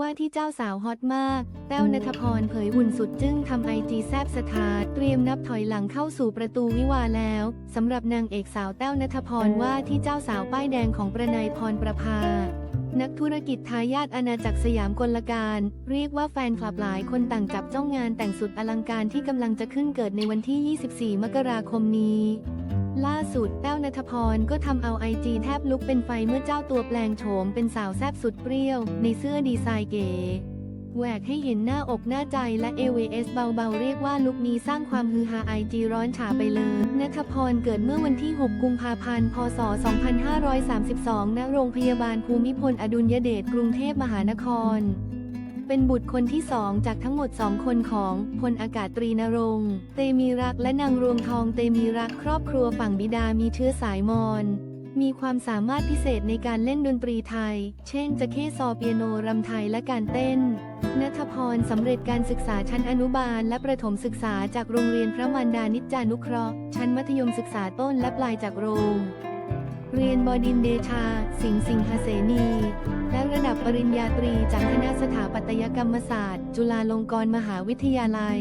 ว่าที่เจ้าสาวฮอตมาก แต้วนัทพรเผยหุ่นสุดจึ้งทำไอจีแซบสถานเตรียมนับถอยหลังเข้าสู่ประตูวิวาแล้วสำหรับนางเอกสาวแต้วนัทพรว่าที่เจ้าสาวป้ายแดงของประนายพรประภา นักธุรกิจทายาทอาณาจักรสยามกลการ เรียกว่าแฟนคลับหลายคนต่างจับจ้องงานแต่งสุดอลังการที่กำลังจะขึ้นเกิดในวันที่ 24 มกราคมนี้ ล่าสุดแต้วนัทพรก็ทำเอาไอจีแทบลุกเป็นไฟเมื่อเจ้าตัวแปลงโฉมเป็นสาวแซบสุดเปรี้ยว ในเสื้อดีไซน์เก๋แหวกให้เห็นหน้าอกหน้าใจและ AWS เบาๆ เรียกว่าลุคนี้สร้างความฮือฮาไอจีร้อนฉาไปเลยนัทพรเกิดเมื่อวันที่ 6 กุมภาพันธ์ พศ 2532 ณ โรงพยาบาลภูมิพลอดุลยเดชกรุงเทพมหานคร เป็นบุตรคนที่สองจากทั้งหมดสองคนของพลอากาศตรีนรงเตมีรักและนางรวงทองเตมีรักครอบครัวฝั่งบิดามีเชื้อสายมอญมีความสามารถพิเศษในการเล่นดนตรีไทย เช่นจะเข้ซอเปียโนรำไทยและการเต้นนัทพรสำเร็จการศึกษาชั้นอนุบาลและประถมศึกษาจากโรงเรียนพระมารดานิจจานุเคราะห์ ชั้นมัธยมศึกษาต้นและปลายจากโรง เรียนบดินเดชา สิงห์สิงหเสนี และระดับปริญญาตรีจากคณะสถาปัตยกรรมศาสตร์ จุฬาลงกรณ์มหาวิทยาลัย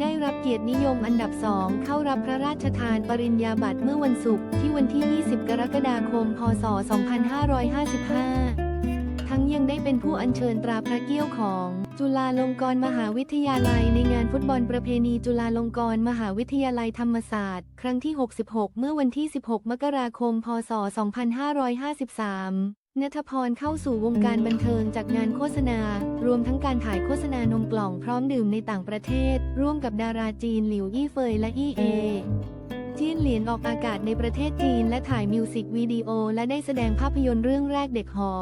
ได้รับเกียรตินิยมอันดับสองเข้ารับพระราชทานปริญญาบัตรเมื่อวันศุกร์ที่วันที่ 20 กรกฎาคม พศ 2555 ยังได้เป็นผู้อัญเชิญตราพระเกี้ยวของ จุฬาลงกรณ์มหาวิทยาลัยในงานฟุตบอลประเพณีจุฬาลงกรณ์มหาวิทยาลัยธรรมศาสตร์ ครั้งที่ 66 เมื่อวันที่ 16 มกราคม พศ 2553นัทพรเข้าสู่วงการบันเทิงจากงานโฆษณา รวมทั้งการถ่ายโฆษณานมกล่องพร้อมดื่มในต่างประเทศ ร่วมกับดาราจีนหลิวอี้เฟยและอี้เอจีนเหรียญออกอากาศในประเทศจีนและถ่ายมิวสิกวิดีโอและได้แสดงภาพยนตร์เรื่องแรกเด็กหอ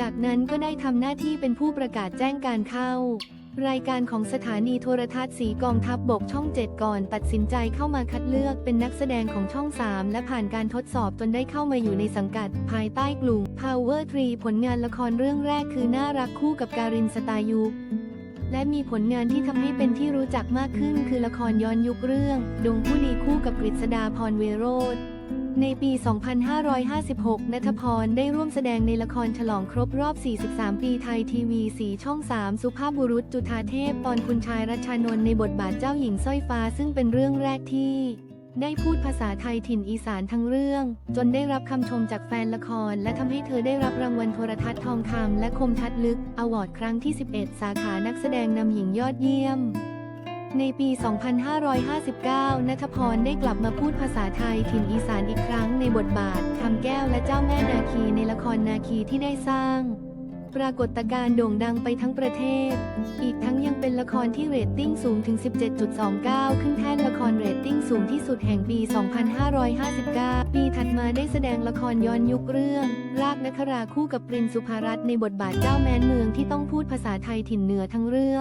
จากนั้นก็ได้ทำหน้าที่เป็นผู้ประกาศแจ้งการเข้า รายการของสถานีโทรทัศน์สีกองทัพบบกช่อง7ก่อนตัดสินใจเข้ามาคัดเลือกเป็นนักแสดงของช่อง3และผ่านการทดสอบจนได้เข้ามาอยู่ในสังกัด ภายใต้กลุ่ม Power 3 ผลงานละครเรื่องแรกคือน่ารักคู่กับการินสตายุและมีผลงานที่ทำให้เป็นที่รู้จักมากขึ้นคือละครย้อนยุคเรื่อง ดงผู้ดีคู่กับกฤษดาพรเวโรธ ในปี 2556 นัทพรได้ร่วมแสดงในละครฉลองครบรอบ 43 ปีไทยทีวี 4 ช่อง 3 สุภาพบุรุษจุธาเทพ ตอนคุณชายรัชานนท์ในบทบาทเจ้าหญิงสร้อยฟ้าซึ่งเป็นเรื่องแรกที่ ได้พูดภาษาไทยถิ่นอีสานทั้งเรื่อง จนได้รับคำชมจากแฟนละคร และทำให้เธอได้รับรางวัลโทรทัศน์ทองคำและคมชัดลึกอวอร์ดครั้งที่ 11 สาขานักแสดงนำหญิงยอดเยี่ยม ในปี 2559 นัทพรได้กลับมาพูดภาษาไทยถิ่นอีสานอีกครั้งในบทบาทคำแก้วและเจ้าแม่นาคีในละครนาคีที่ได้สร้าง ปรากฏการณ์โด่งดังไปทั้งประเทศ อีกทั้งยังเป็นละครที่เรตติ้งสูงถึง 17.29 ขึ้นแท่นละครเรตติ้งสูงที่สุดแห่งปี 2559 ปีถัดมาได้แสดงละครย้อนยุคเรื่อง รากนคราคู่กับปรินสุภารัตน์ในบทบาทเจ้าแม้นเมืองที่ต้องพูดภาษาไทยถิ่นเหนือทั้งเรื่อง